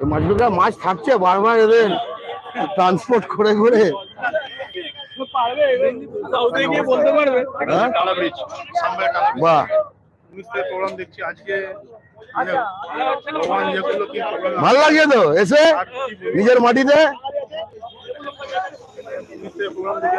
এই মাছগুলো মাছ থাকছে বারবার এদের ট্রান্সপোর্ট করে করে। বলতে পারবে। হ্যাঁ? বাহ। কি প্রোগ্রাম ভালো লাগে তো? এসে? নিজের মাটিতে? নিউজের প্রোগ্রাম দেখে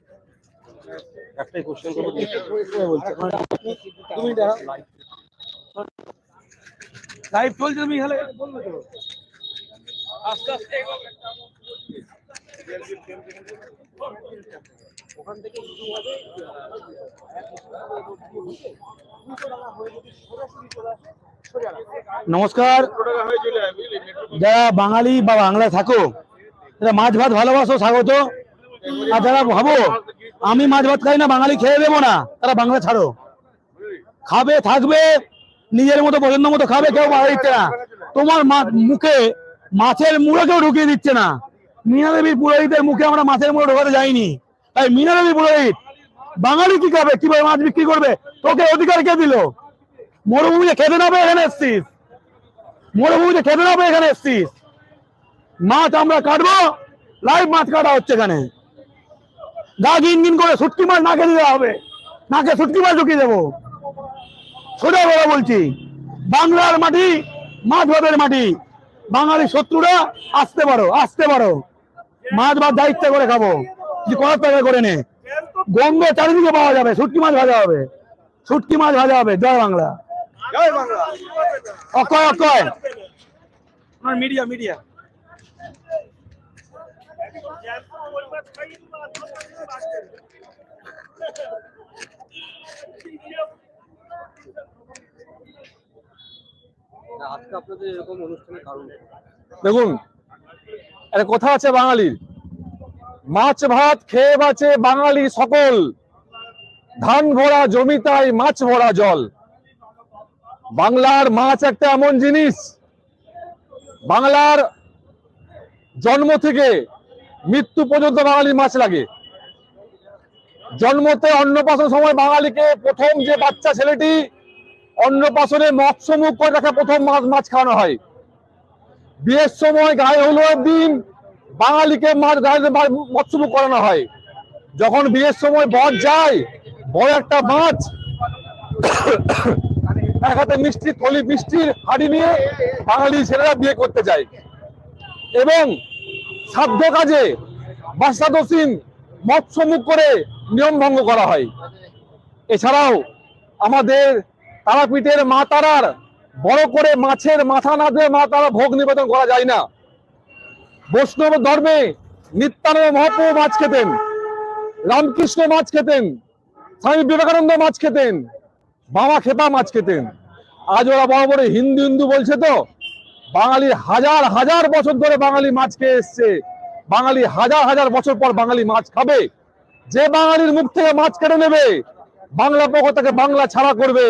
একটাই কোশ্চেন করব, তুমি লাইভ চলছে, তুমি এখানে বলবে তো। আস্তে আস্তে। নমস্কার। যারা বাঙালি বা বাংলায় থাকো মাছ ভাত ভালোবাসো, স্বাগত। আর যারা ভাবো, আমি মাছ ভাত খাই না, বাঙালি খেয়ে দেবো না, তারা বাংলা ছাড়ো। খাবে, থাকবে, নিজের মতো, পছন্দ মতো খাবে, কেউ বাধা দিচ্ছে না। তোমার মুখে মাছের মুড়ো কেউ ঢুকিয়ে দিচ্ছে না। মীনা দেবীর পুরোহিতের মুখে আমরা মাছের মুড়ো ঢোকাতে যাইনি। তাই মীনা দেবী পুরোহিত, বাঙালি কি খাবে, কীভাবে মাছ বিক্রি করবে? তোকে অধিকার কে দিল? মরুভূমিতে খেতে না পেয়ে এখানে এসছিস। মরুভূমিতে খেতে না পেয়ে এখানে এসছিস। মাছ আমরা কাটবো, লাইভ মাছ কাটা হচ্ছে এখানে। গা গিন করে শুটকি মাছ নাকে দিতে হবে। নাকে শুটকি মাছ ঢুকিয়ে দেবো। সোজা বলা বলছি। বাংলার মাটি মাছ ভাতের মাটি। বাঙালি শত্রুরা আসতে পারো আসতে পারো। মাছ ভাত দায়িত্ব করে খাব। যদি করার টাকা করে নে। গঙ্গ চারিদিকে পাওয়া যাবে শুটকি মাছ ভাজা হবে। শুটকি মাছ ভাজা হবে। জয় বাংলা। অক্ষয় অক্ষয়। Media media. দেখুন, একটা কথা আছে বাঙালির। মাছ ভাত খেয়ে বাঁচে বাঙালি সকল। ধান ভরা জমিতায় মাছ ভরা জল। বাংলার মাছ একটা এমন জিনিস। বাংলার জন্ম থেকে মৃত্যু পর্যন্ত বাঙালি মাছ লাগে। জন্মতে অন্নপ্রাশন সময় বাঙালিকে প্রথম যে বাচ্চা ছেলেটি, অন্নপ্রাশনে মৎস্যমুখ করে তাকে প্রথম মাছ মাছ খাওয়ানো হয়। বিয়ের সময় গায়ে হলুদের দিন বাঙালিকে মাছ, গায়ে মৎস্যমুখ করানো হয়। যখন বিয়ের সময় বর যায় বড় একটা মাছ, এক হাতে মিষ্টি, থলি, মিষ্টির হাড়ি নিয়ে বাঙালি ছেলেরা বিয়ে করতে যায়। এবং সাধ্য কাজে বাস্তাদসীন মৎস্যমুখ করে নিয়ম ভঙ্গ করা হয়। এছাড়াও আমাদের তারাপীঠের মা তারার বড় করে মাছের মাথা না দিয়ে মা তারা ভোগ নিবেদন করা যায় না। বৈষ্ণব ধর্মে নিত্যানন্দ মহাপ্রভু মাছ খেতেন, রামকৃষ্ণ মাছ খেতেন, স্বামী বিবেকানন্দ মাছ খেতেন, বাবা খেপা মাছ খেতেন। আজ ওরা বড় বড় হিন্দু হিন্দু বলছে তো বাঙালি হাজার হাজার বছর ধরে বাঙালি মাছ খেয়ে এসছে। বাঙালি হাজার হাজার বছর পর বাঙালি মাছ খাবে। যে বাঙালির মুখ থেকে মাছ কেটে নেবে, বাংলা পক্ষ তাকে বাংলা ছাড়া করবে।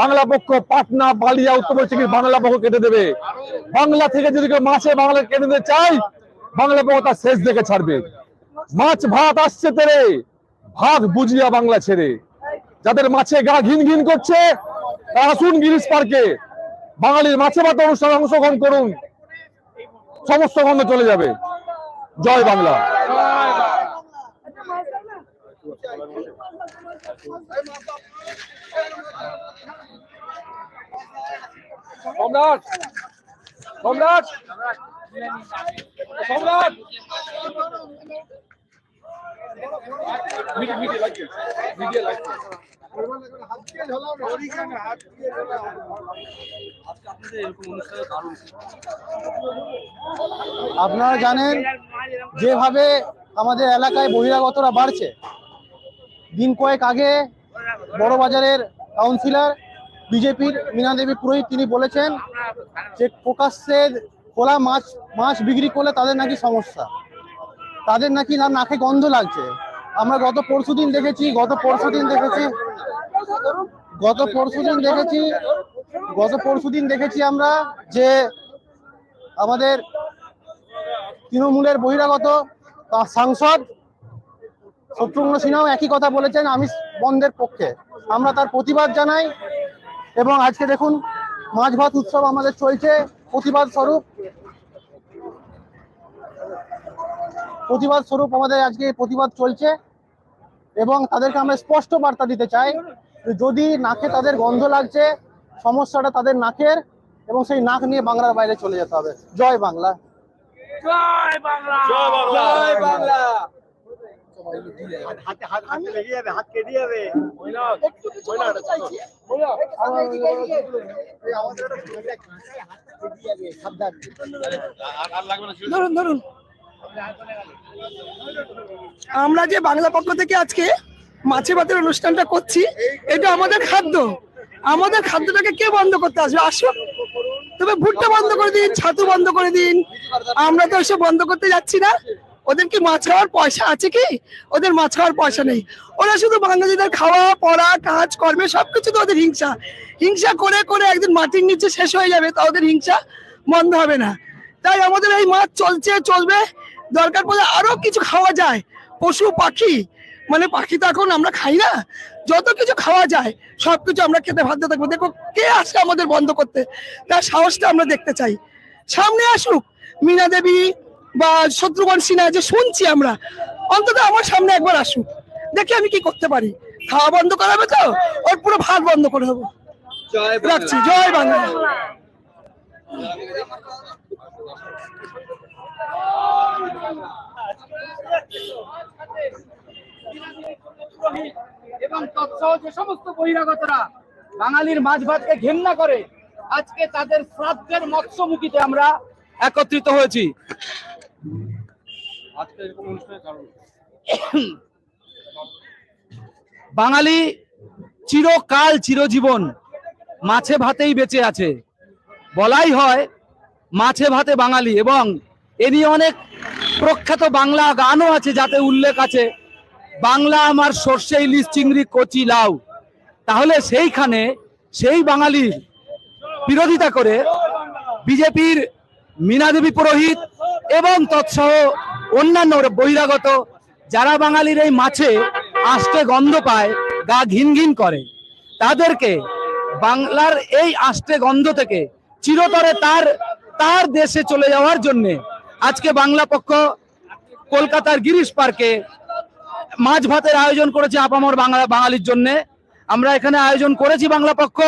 বাংলা পক্ষ পাটনা, বালিয়া উত্তরপশ্চিম বাংলা পক্ষ কেটে দেবে। বাংলা থেকে যদি কেউ মাছে বাংলা কেটে দিতে চাই বাংলা পক্ষ তার শেষ দেখে ছাড়বে। মাছ ভাত আসছে তেরে, ভাত বুঝিয়া বাংলা ছেড়ে। যাদের মাছে গা ঘিন ঘিন করছে, তারা আসুন গিরিশ পার্কে। বাঙালির মাছে ভাত অনুষ্ঠানে অংশগ্রহণ করুন। সমস্ত গন্ধ চলে যাবে। জয় বাংলা। সম্রাট সম্রাট সম্রাট আপনারা জানেন যেভাবে আমাদের এলাকায় বহিরাগতরা বাড়ছে। দিন কয়েক আগে বড় বাজারের কাউন্সিলর, বিজেপির মীনা দেবী পুরোহিত তিনি বলেছেন যে প্রকাশ্যে খোলা মাছ মাছ বিক্রি করলে তাদের নাকি সমস্যা। তাদের নাকি না নাকে গন্ধ লাগছে। আমরা গত পরশুদিন দেখেছি, গত পরশু দিন দেখেছি, গত পরশুদিন দেখেছি, গত পরশুদিন দেখেছি আমরা যে আমাদের তৃণমূলের বহিরাগত সাংসদ শত্রুঘ্ন সিনহাও একই কথা বলেছেন আমি বন্ধের পক্ষে। আমরা তার প্রতিবাদ জানাই এবং আজকে দেখুন মাছ ভাত উৎসব আমাদের চলছে, প্রতিবাদ স্বরূপ। প্রতিবাদ স্বরূপ আমাদের আজকে প্রতিবাদ চলছে এবং তাদেরকে আমরা স্পষ্ট বার্তা দিতে চাই যদি নাকে তাদের গন্ধ লাগছে সমস্যাটা তাদের নাকের এবং সেই নাক নিয়ে বাংলার বাইরে চলে যেতে হবে। জয় বাংলা। জয় বাংলা। জয় বাংলা। ধরুন ধরুন। আমরা যে বাংলা পক্ষ থেকে আজকে মাছে ভাতের অনুষ্ঠানটা করছি, এটা আমাদের খাদ্য। আমাদের খাদ্যটাকে কে বন্ধ করতে আসবে? আসুন তবে ভুট্টা বন্ধ করে দিন, ছাতু বন্ধ করে দিন। আমরা তো এসব বন্ধ করতে যাচ্ছি না। ওদের কি মাছ খাওয়ার পয়সা আছে কি? ওদের মাছ খাওয়ার পয়সা নেই। ওরা শুধু বাঙালিদের খাওয়া, পড়া, কাজ, কর্মে সবকিছু তো ওদের হিংসা। হিংসা করে করে একদিন মাটির নিচে শেষ হয়ে যাবে তা ওদের হিংসা বন্ধ হবে না। তাই আমাদের এই মাছ চলছে, চলবে। দরকার পড়লে আরও কিছু খাওয়া যায়। পশু, পাখি মানে পাখি তো এখন আমরা খাই না। যত কিছু খাওয়া যায়, সবকিছু আমরা খেতে বাধ্য থাকব। দেখো, কে আসে আমাদের বন্ধ করতে? তার সাহসটা আমরা দেখতে চাই। সামনে আসুক, মীনা দেবী বা শত্রুঘ্ন সিনহা, যে শুনছি আমরা, অন্তত আমার সামনে একবার আসুক। দেখি আমি কি করতে পারি। খাওয়া বন্ধ করাবে তো? ওর পুরো ভাত বন্ধ করে দেবো। রাখছি। জয় বাংলা। এবং তৎসহ যে সমস্ত বহিরাগতরা বাঙালির মাছ ভাতকে ঘেন্না করে আজকে তাদের শ্রাদ্ধের মৎস্যমুখীতে আমরা একত্রিত হয়েছি। বাঙালি চিরকাল চিরজীবন মাছে ভাতেই বেঁচে আছে। বলাই হয় মাছে ভাতে বাঙালি এবং এ নিয়ে অনেক প্রখ্যাত বাংলা গানও আছে, যাতে উল্লেখ আছে। বাংলা আমার সর্ষে, ইলিশ, চিংড়ি, কচি, লাউ। তাহলে সেইখানে সেই বাঙালির বিরোধিতা করে বিজেপির মীনা দেবী পুরোহিত এবং তৎসহ অন্যান্য বহিরাগত, যারা বাঙালির এই মাছে আষ্টে গন্ধ পায়, গা ঘিন ঘিন করে। তাদেরকে বাংলার এই আষ্টে গন্ধ থেকে চিরতরে তার তার দেশে চলে যাওয়ার জন্য আজকে বাংলা পক্ষ কলকাতার গিরিশ পার্কে মাছ ভাতের আয়োজন করেছে আপামর বাংলা বাঙালির জন্য। আমরা এখানে আয়োজন করেছি বাংলা পক্ষ।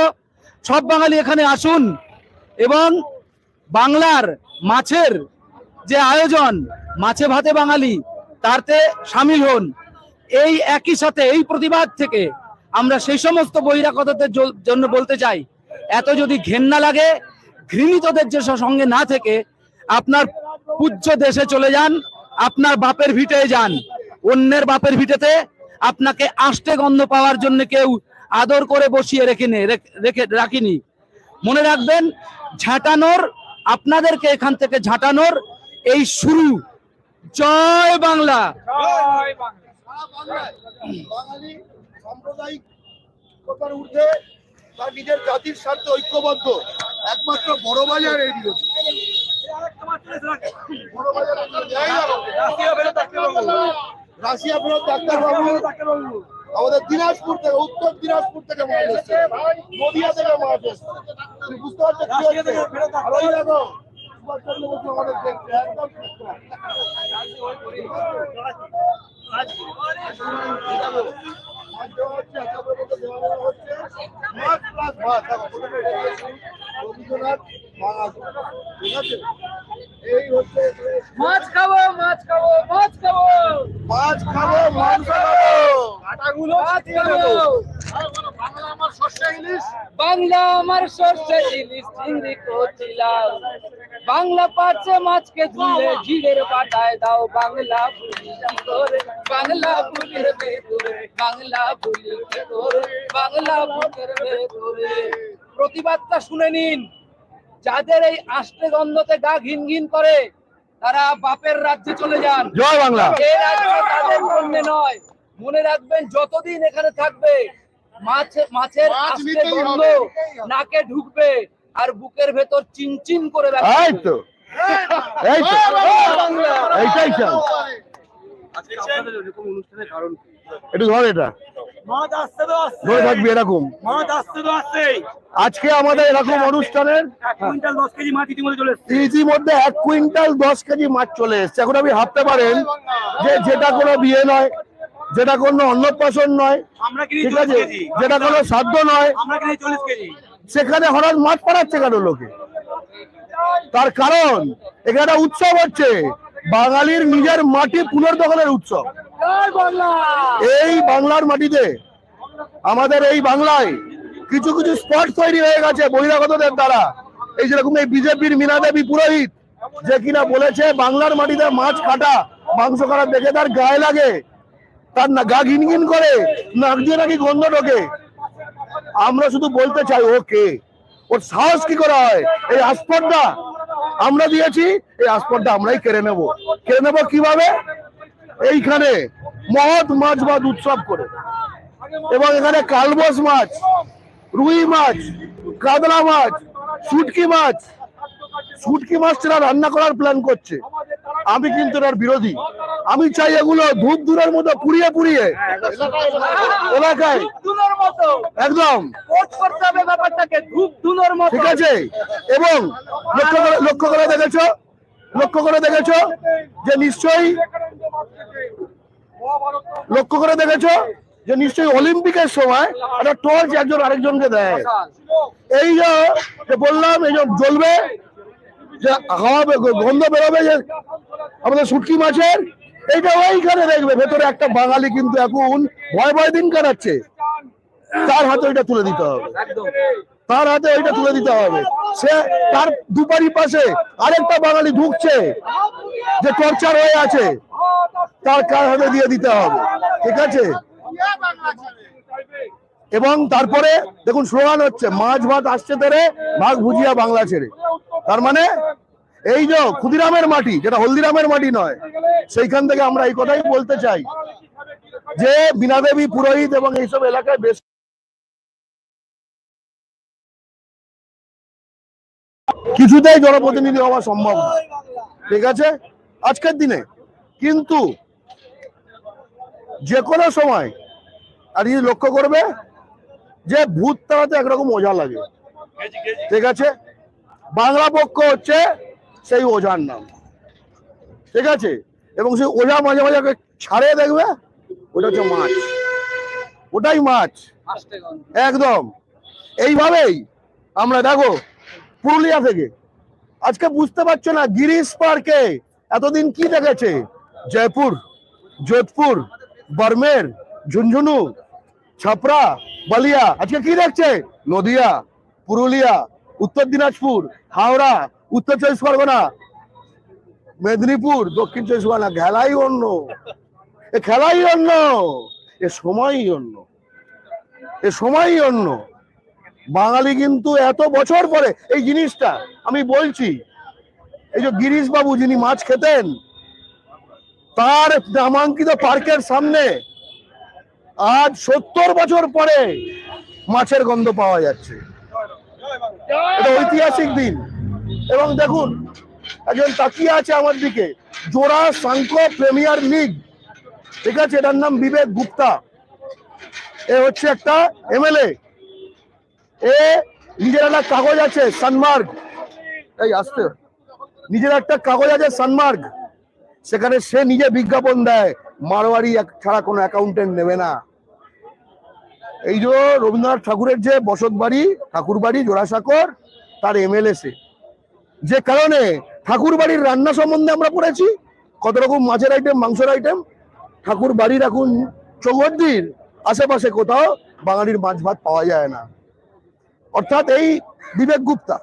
সব বাঙালি এখানে আসুন এবং বাংলার মাছের যে আয়োজন, মাছে ভাতে বাঙালি, তাতে সামিল হন। এই একই সাথে এই প্রতিবাদ থেকে আমরা সেই সমস্ত বহিরাগতদের জন্য বলতে চাই, এত যদি ঘেন্না লাগে, ঘৃণিতদের যে সঙ্গে না থেকে, আপনার পূজ্য দেশে চলে যান আপনার বাপের ভিটে যান। অন্যের বাপের ভিটেতে আপনাকে আষ্টে গন্ধ পাওয়ার জন্য কেউ আদর করে বসিয়ে রেখে নে রেখ- রেখে রাখিনি। মনে রাখবেন ঝাঁটানোর আপনাদেরকে এখান থেকে ঝাঁটানোর এই শুরু। জয় বাংলা। জয় বাংলা। বাঙালি সাম্প্রদায়িকতার ঊর্ধ্বে তার নিজের জাতির স্বার্থে ঐক্যবদ্ধ। একমাত্র বড় বাজার এই বিরোধী। রাশিয়া ফেরত ডাক্তারবাবু। আমাদের দিনাজপুর থেকে উত্তর দিনাজপুর থেকে মাছ এসছে। নদিয়া থেকে মাছ এসছে। তুমি বুঝতে পারছ কি হচ্ছে? আর ওই দেখো আমাদের দেখছে একদম সুস্থ। মাছ দেওয়া হচ্ছে, একেবারে মতো দেওয়া দেওয়া হচ্ছে। মাছ plus ভাত, দেখো, প্রথমে রয়েছে রবীন্দ্রনাথ বাঙালি। ঠিক আছে? এই হচ্ছে মাছ খাব। মাছ খাব মাছ খাব। মাছ খাব। মাংস বাংলা আমার শস্য ইলিশ। বাংলা আমার সর্ষে ইলিশ চিংড়ি কচিলাও বাংলা পাচ্ছে মাছকে ধুলে জিরের পাটায় দাও বাংলা ভুলি কি করে বাংলা ভুলির ভেতরে বাংলা ভুলি কি করে বাংলা ভুলির ভেতরে। প্রতিবাদটা শুনে নিন। যাদের এই আষ্টে গন্ধতে গা ঘিন ঘিন করে তারা বাপের রাজ্যে চলে যান। জয় বাংলা। এই রাজ্য তাদের জন্য নয়। মনে রাখবেন যতদিন এখানে থাকবে মাছ মাছের মাছ আষ্টে গন্ধ নাকে ঢুকবে আর বুকের ভেতর চিনচিন করে এই রাখবে তো। এই তো। এইটাই চাই আজকে আপনাদের এরকম অনুষ্ঠানের কারণ কি? একটু ধর এটা। ধরে থাকবি এরকম। আজকে আমাদের এরকম অনুষ্ঠানের এক কুইন্টাল দশ কেজি মাছ ইতিমধ্যে চলে এসছে। ইতিমধ্যে এক কুইন্টাল দশ কেজি মাছ চলে এসছে। এখন আপনি ভাবতে পারেন যে যেটা কোনো বিয়ে নয় যেটা কোনো অন্নপ্রাশন নয় ঠিক আছে? যেটা কোনো সাধ্য নয় সেখানে হঠাৎ মাছ পাঠাচ্ছে কেন লোকে? তার কারণ এখানে একটা উৎসব হচ্ছে। বাঙালির নিজের মাটি পুনর্দখলের উৎসব। এই বাংলার মাটিতে আমাদের এই বাংলায় কিছু কিছু স্পট তৈরি হয়ে গেছে বহিরাগতদের দ্বারা। এই যেরকম এই বিজেপির মীনা দেবী পুরোহিত যে কিনা বলেছে বাংলার মাটিতে মাছ কাটা মাংস কাটা দেখে তার গায়ে লাগে। তার না গা ঘিন ঘিন করে নাক দিয়ে নাকি গন্ধ ঢোকে। আমরা শুধু বলতে চাই ও কে? ওর সাহস কি করা হয়? এই আসপর্দা আমরা দিয়েছি, এই আসপরটা আমরাই কেড়ে নেব। কেড়ে নেব কীভাবে? এইখানে মহৎ মাছ বাদ উৎসব করে। এবং এখানে কালবস মাছ, রুই মাছ কাদলা মাছ, শুটকি মাছ। শুটকি মাছ রান্না করার প্ল্যান করছে, আমি কিন্তু এটার বিরোধী। আমি চাই এগুলো ধূপ দূরের মতো পুড়িয়ে পুড়িয়ে। এলাকায়। একদম। ঠিক আছে? এবং লক্ষ্য করে লক্ষ্য করে দেখেছ? লক্ষ্য করে দেখেছ? যে নিশ্চয়ই লক্ষ্য করে দেখেছ? যে নিশ্চয়ই অলিম্পিকের সময় একটা টর্চ একজন আরেকজনকে দেয়। এই যে বললাম এই যে জ্বলবে যে হাওয়া গন্ধ বেরোবে যে আমাদের শুটকি মাছের এইটা ওইখানে দেখবে, ভেতরে একটা বাঙালি কিন্তু এখন ভয় ভয় দিন কাটাচ্ছে। তার হাতে ওইটা তুলে দিতে হবে। তার হাতে ওইটা তুলে দিতে হবে। সে তার দুপারি পাশে আরেকটা বাঙালি ঢুকছে, যে টর্চার হয়ে আছে, তার কার হাতে দিয়ে দিতে হবে। ঠিক আছে? এবং তারপরে দেখুন, স্লোগান হচ্ছে, মাছ ভাত আসছে তেরে, মাছ ভুজিয়া বাংলা ছেড়ে। তার মানে এই যে ক্ষুদিরামের মাটি, যেটা হলদিরামের মাটি নয়, সেইখান থেকে আমরা এই কথাই বলতে চাই যে বিনাদেবী পুরোহিত এবং এইসব এলাকায় বেশ কিছুতেই জনপ্রতিনিধি হওয়া সম্ভব না। ঠিক আছে? আজকের দিনে কিন্তু যে কোনো সময়, আর এই লক্ষ্য করবে যে ভূত তাড়াতে একরকম ওঝা লাগে। ঠিক আছে? বাংলা পক্ষ হচ্ছে সেই ওঝার নাম। ঠিক আছে? এবং সেই ওঝা মাঝে মাঝে ছাড়ে দেখবে, ওটা হচ্ছে মাছ। ওটাই মাছ। একদম। এইভাবেই আমরা দেখো পুরুলিয়া থেকে। আজকে বুঝতে পারছ না গিরিশ পার্কে এতদিন কি দেখেছে? জয়পুর, যোধপুর, বর্মের, ঝুনঝুনু ছাপড়া বালিয়া। আজকে কি দেখছে? নদিয়া, পুরুলিয়া, উত্তর দিনাজপুর, হাওড়া উত্তর চব্বিশ পরগনা, মেদিনীপুর, দক্ষিণ চব্বিশ পরগনা, খেলাই অন্য। এ খেলাই অন্য, এ সময়ই অন্য। এ সময়ই অন্য। বাঙালি কিন্তু এত বছর পরে, এই জিনিসটা আমি বলছি, এই যে গিরিশ বাবু যিনি মাছ খেতেন, তার নামাঙ্কিত পার্কের সামনে আজ সত্তর বছর পরে মাছের গন্ধ পাওয়া যাচ্ছে। এটা ঐতিহাসিক দিন। এবং দেখুন, একজন তাকিয়ে আছে আমার দিকে। জোড়া সাংখ্য প্রিমিয়ার লিগ। ঠিক আছে, এটার নাম বিবেক গুপ্তা। এ হচ্ছে একটা এমএলএ। এ নিজের একটা কাগজ আছে, সানমার্গ। এই, আসতে। নিজের একটা কাগজ আছে, সানমার্গ। সেখানে সে নিজে বিজ্ঞাপন দেয়, মারোয়ারি ছাড়া কোনো অ্যাকাউন্টেন্ট নেবে না। এই যে রবীন্দ্রনাথ ঠাকুরের যে বসত বাড়ি ঠাকুর বাড়ি জোড়াসাঁকর, তার এমএলএ সে। যে কারণে ঠাকুর বাড়ির রান্না সম্বন্ধে আমরা পড়েছি। কত রকম মাছের আইটেম মাংসের আইটেম ঠাকুর বাড়ির এখন চৌহদ্দির আশেপাশে কোথাও বাঙালির মাছ ভাত পাওয়া যায় না। অর্থাৎ এই বিবেক গুপ্তা,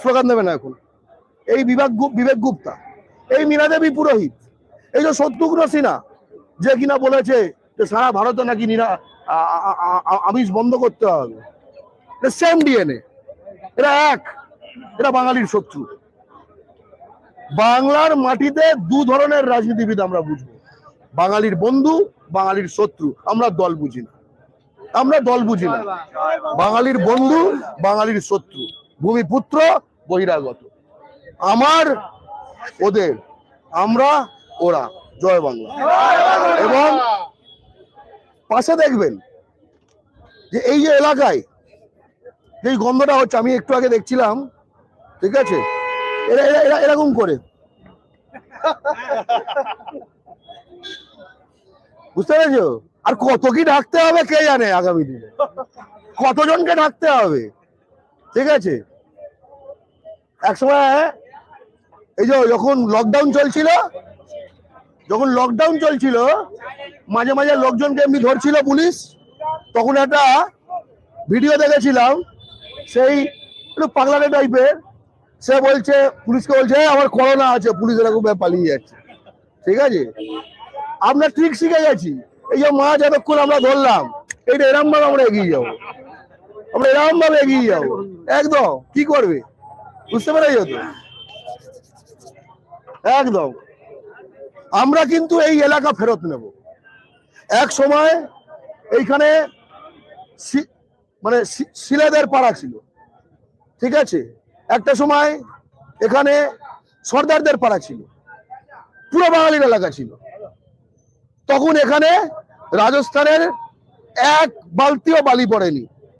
স্লোগান দেবে না এখন। এই বিবেক বিবেক গুপ্তা, এই মীনাদেবী পুরোহিত, এই যে শত্রুঘ্ন সিনহা, যে কিনা বলেছে যে সারা ভারতে নাকি নিরা আমিষ বন্ধ করতে হবে। সেম ডিএনএ এরা এক। এরা বাঙালির শত্রু। বাংলার মাটিতে দু ধরনের রাজনীতিবিদ আমরা বুঝব। বাঙালির বন্ধু, বাঙালির শত্রু। আমরা দল বুঝি না। আমরা দল বুঝি না। বাঙালির বন্ধু, বাঙালির শত্রু। ভূমিপুত্র, বহিরাগত। আমার, ওদের। আমরা, ওরা। জয় বাংলা। এবং পাশে দেখবেন যে এই যে এলাকায় যে গন্ধটা হচ্ছে, আমি একটু আগে দেখছিলাম ঠিক আছে? এরা এরা এরা এরকম করে। বুঝতে পেরেছ? আর কত কি ঢাকতে হবে কে জানে আগামী দিনে? কতজনকে ঢাকতে হবে? ঠিক আছে? একসময়, এই যে যখন লকডাউন চলছিল, যখন লকডাউন চলছিল, মাঝে মাঝে লোকজনকে এমনি ধরছিল পুলিশ, তখন একটা ভিডিও দেখেছিলাম, সেই একটু পাগলাটে টাইপের সে বলছে, পুলিশকে বলছে আমার করোনা আছে, পুলিশ এরকম পালিয়ে যাচ্ছে। ঠিক আছে? আমরা ঠিক শিখে গেছি। এই যে মাছ এতক্ষণ আমরা ধরলাম এইটা এরম ভাবে আমরা এগিয়ে যাব। আমরা এরম ভাবে এগিয়ে যাব। একদম। কি করবে? বুঝতে পেরেছ তো? একদম। আমরা কিন্তু এই এলাকা ফেরত নেব। এক সময় এইখানে মানে শিলেদের পাড়া ছিল। ঠিক আছে? একটা সময় এখানে সর্দারদের পাড়া ছিল, পুরো বাঙালির এলাকা ছিল। তখন এখানে রাজস্থানের এক বালতিও বালি পড়েনি।